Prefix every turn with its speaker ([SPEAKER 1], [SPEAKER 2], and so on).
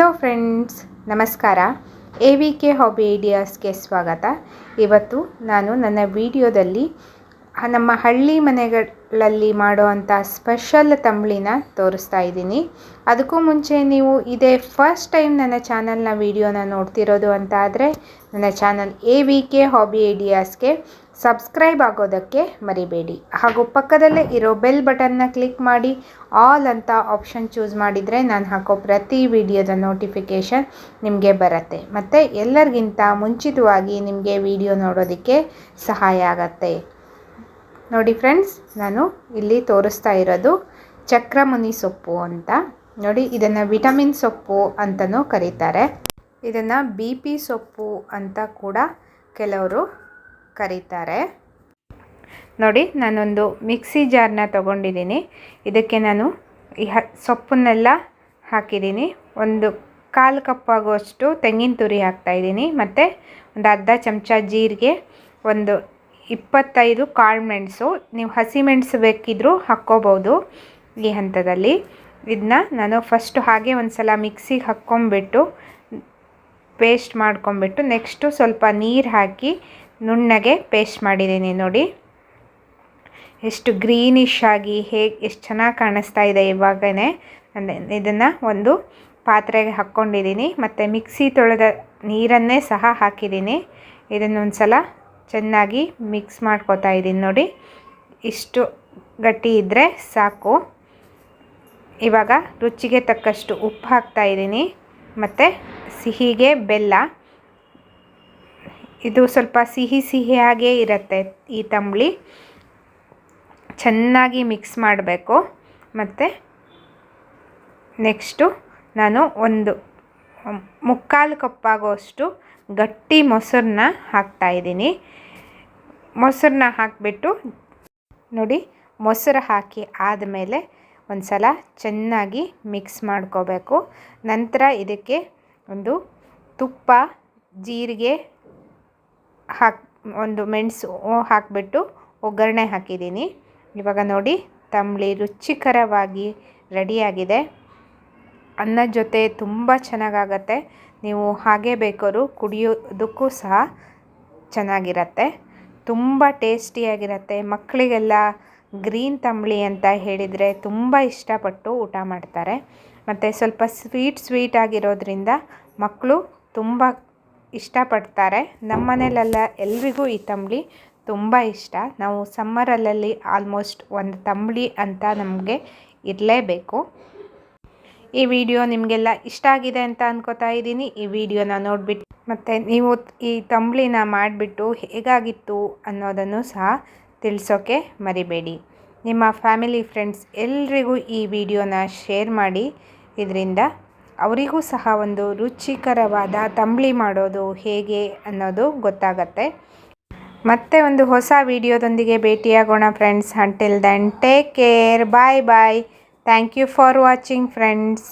[SPEAKER 1] Hello friends ನಮಸ್ಕಾರ. A V K hobby ಐಡಿಯಾಸ್ಗೆ ಸ್ವಾಗತ. ಇವತ್ತು ನಾನು ನನ್ನ ವಿಡಿಯೋದಲ್ಲಿ ನಮ್ಮ ಹಳ್ಳಿ ಮನೆಗಳಲ್ಲಿ ಮಾಡುವಂಥ ಸ್ಪೆಷಲ್ ತಂಬಳಿನ ತೋರಿಸ್ತಾ ಇದ್ದೀನಿ. ಅದಕ್ಕೂ ಮುಂಚೆ ನೀವು ಇದೇ ಫಸ್ಟ್ ಟೈಮ್ ನನ್ನ ಚಾನಲ್ನ ವಿಡಿಯೋನ ನೋಡ್ತಿರೋದು ಅಂತ ಆದರೆ, ನನ್ನ channel A V K hobby ಐಡಿಯಾಸ್ಗೆ subscribe ಆಗೋದಕ್ಕೆ ಮರಿಬೇಡಿ. ಹಾಗೂ ಪಕ್ಕದಲ್ಲೇ ಇರೋ ಬೆಲ್ ಬಟನ್ನ ಕ್ಲಿಕ್ ಮಾಡಿ. ಆಲ್ ಅಂತ ಆಪ್ಷನ್ ಚೂಸ್ ಮಾಡಿದರೆ ನಾನು ಹಾಕೋ ಪ್ರತಿ ವಿಡಿಯೋದ ನೋಟಿಫಿಕೇಷನ್ ನಿಮಗೆ ಬರುತ್ತೆ. ಮತ್ತು ಎಲ್ಲರಿಗಿಂತ ಮುಂಚಿತವಾಗಿ ನಿಮಗೆ ವಿಡಿಯೋ ನೋಡೋದಕ್ಕೆ ಸಹಾಯ ಆಗತ್ತೆ. ನೋಡಿ ಫ್ರೆಂಡ್ಸ್, ನಾನು ಇಲ್ಲಿ ತೋರಿಸ್ತಾ ಇರೋದು ಚಕ್ರಮುನಿ ಸೊಪ್ಪು ಅಂತ. ನೋಡಿ, ಇದನ್ನು ವಿಟಮಿನ್ ಸೊಪ್ಪು ಅಂತಲೂ ಕರೀತಾರೆ. ಇದನ್ನು ಬಿ ಪಿ ಸೊಪ್ಪು ಅಂತ ಕೂಡ ಕೆಲವರು ಕರೀತಾರೆ. ನೋಡಿ, ನಾನೊಂದು ಮಿಕ್ಸಿ ಜಾರ್ನ ತಗೊಂಡಿದ್ದೀನಿ. ಇದಕ್ಕೆ ನಾನು ಈ ಹ, ಸೊಪ್ಪನ್ನೆಲ್ಲ ಹಾಕಿದ್ದೀನಿ. ಒಂದು ಕಾಲು ಕಪ್ಪಾಗುವಷ್ಟು ತೆಂಗಿನ ತುರಿ ಹಾಕ್ತಾಯಿದ್ದೀನಿ ಮತ್ತು ಒಂದು ಅರ್ಧ ಚಮಚ ಜೀರಿಗೆ, ಒಂದು ಇಪ್ಪತ್ತೈದು ಕಾಳು ಮೆಣಸು. ನೀವು ಹಸಿಮೆಣಸು ಬೇಕಿದ್ದರೂ ಹಾಕ್ಕೋಬೋದು ಈ ಹಂತದಲ್ಲಿ. ಇದನ್ನ ನಾನು ಫಸ್ಟು ಹಾಗೆ ಒಂದು ಸಲ ಮಿಕ್ಸಿಗೆ ಹಾಕ್ಕೊಂಬಿಟ್ಟು ಪೇಸ್ಟ್ ಮಾಡ್ಕೊಂಬಿಟ್ಟು ನೆಕ್ಸ್ಟು ಸ್ವಲ್ಪ ನೀರು ಹಾಕಿ ನುಣ್ಣಗೆ ಪೇಸ್ಟ್ ಮಾಡಿದ್ದೀನಿ ನೋಡಿ. ಎಷ್ಟು ಗ್ರೀನಿಶ್ ಆಗಿ ಹೇಗೆ ಎಷ್ಟು ಚೆನ್ನಾಗಿ ಕಾಣಿಸ್ತಾ ಇದೆ ಇವಾಗನೇ. ಇದನ್ನು ಒಂದು ಪಾತ್ರೆಗೆ ಹಾಕ್ಕೊಂಡಿದ್ದೀನಿ. ಮತ್ತು ಮಿಕ್ಸಿ ತೊಳೆದ ನೀರನ್ನೇ ಸಹ ಹಾಕಿದ್ದೀನಿ. ಇದನ್ನೊಂದು ಸಲ ಚೆನ್ನಾಗಿ ಮಿಕ್ಸ್ ಮಾಡ್ಕೊತಾ ಇದ್ದೀನಿ ನೋಡಿ. ಇಷ್ಟು ಗಟ್ಟಿ ಇದ್ದರೆ ಸಾಕು. ಇವಾಗ ರುಚಿಗೆ ತಕ್ಕಷ್ಟು ಉಪ್ಪು ಹಾಕ್ತಾ ಇದ್ದೀನಿ. ಮತ್ತು ಸಿಹಿಗೆ ಬೆಲ್ಲ. ಇದು ಸ್ವಲ್ಪ ಸಿಹಿ ಸಿಹಿಯಾಗೇ ಇರುತ್ತೆ ಈ ತಂಬಳಿ. ಚೆನ್ನಾಗಿ ಮಿಕ್ಸ್ ಮಾಡಬೇಕು. ಮತ್ತು ನೆಕ್ಸ್ಟು ನಾನು ಒಂದು, ಮುಕ್ಕಾಲು ಕಪ್ಪಾಗುವಷ್ಟು ಗಟ್ಟಿ ಮೊಸರನ್ನ ಹಾಕ್ತಾಯಿದ್ದೀನಿ ಮೊಸರನ್ನ ಹಾಕಿಬಿಟ್ಟು ನೋಡಿ, ಮೊಸರು ಹಾಕಿ ಆದಮೇಲೆ ಒಂದು ಸಲ ಚೆನ್ನಾಗಿ ಮಿಕ್ಸ್ ಮಾಡ್ಕೋಬೇಕು. ನಂತರ ಇದಕ್ಕೆ ಒಂದು ತುಪ್ಪ, ಜೀರಿಗೆ ಹಾಕಿ ಒಂದು ಮೆಣಸು ಹಾಕಿಬಿಟ್ಟು ಒಗ್ಗರಣೆ ಹಾಕಿದ್ದೀನಿ. ಇವಾಗ ನೋಡಿ, ತಂಬಳಿ ರುಚಿಕರವಾಗಿ ರೆಡಿಯಾಗಿದೆ. ಅನ್ನದ ಜೊತೆ ತುಂಬ ಚೆನ್ನಾಗಾಗತ್ತೆ. ನೀವು ಹಾಗೆ ಬೇಕಾದ್ರೂ ಕುಡಿಯೋದಕ್ಕೂ ಸಹ ಚೆನ್ನಾಗಿರತ್ತೆ. ತುಂಬ ಟೇಸ್ಟಿಯಾಗಿರತ್ತೆ. ಮಕ್ಕಳಿಗೆಲ್ಲ ಗ್ರೀನ್ ತಂಬಳಿ ಅಂತ ಹೇಳಿದರೆ ತುಂಬ ಇಷ್ಟಪಟ್ಟು ಊಟ ಮಾಡ್ತಾರೆ. ಮತ್ತು ಸ್ವಲ್ಪ ಸ್ವೀಟ್ ಸ್ವೀಟ್ ಆಗಿರೋದ್ರಿಂದ ಮಕ್ಕಳು ತುಂಬ ಇಷ್ಟಪಡ್ತಾರೆ. ನಮ್ಮ ಮನೇಲೆಲ್ಲ ಎಲ್ರಿಗೂ ಈ ತಂಬಳಿ ತುಂಬ ಇಷ್ಟ. ನಾವು ಸಮ್ಮರಲ್ಲಲ್ಲಿ ಆಲ್ಮೋಸ್ಟ್ ಒಂದು ತಂಬಳಿ ಅಂತ ನಮಗೆ ಇರಲೇಬೇಕು. ಈ ವಿಡಿಯೋ ನಿಮಗೆಲ್ಲ ಇಷ್ಟ ಆಗಿದೆ ಅಂತ ಅನ್ಕೋತಾ ಇದ್ದೀನಿ. ಈ ವಿಡಿಯೋನ ನೋಡಿಬಿಟ್ಟು ಮತ್ತು ನೀವು ಈ ತಂಬಳಿನ ಮಾಡಿಬಿಟ್ಟು ಹೇಗಾಗಿತ್ತು ಅನ್ನೋದನ್ನು ಸಹ ತಿಳಿಸೋಕ್ಕೆ ಮರಿಬೇಡಿ. ನಿಮ್ಮ ಫ್ಯಾಮಿಲಿ, ಫ್ರೆಂಡ್ಸ್ ಎಲ್ರಿಗೂ ಈ ವಿಡಿಯೋನ ಶೇರ್ ಮಾಡಿ. ಇದರಿಂದ ಅವರಿಗೂ ಸಹ ಒಂದು ರುಚಿಕರವಾದ ತಂಬಳಿ ಮಾಡೋದು ಹೇಗೆ ಅನ್ನೋದು ಗೊತ್ತಾಗತ್ತೆ. ಮತ್ತೆ ಒಂದು ಹೊಸ ವಿಡಿಯೋದೊಂದಿಗೆ ಭೇಟಿಯಾಗೋಣ friends until then take care bye bye thank you for watching friends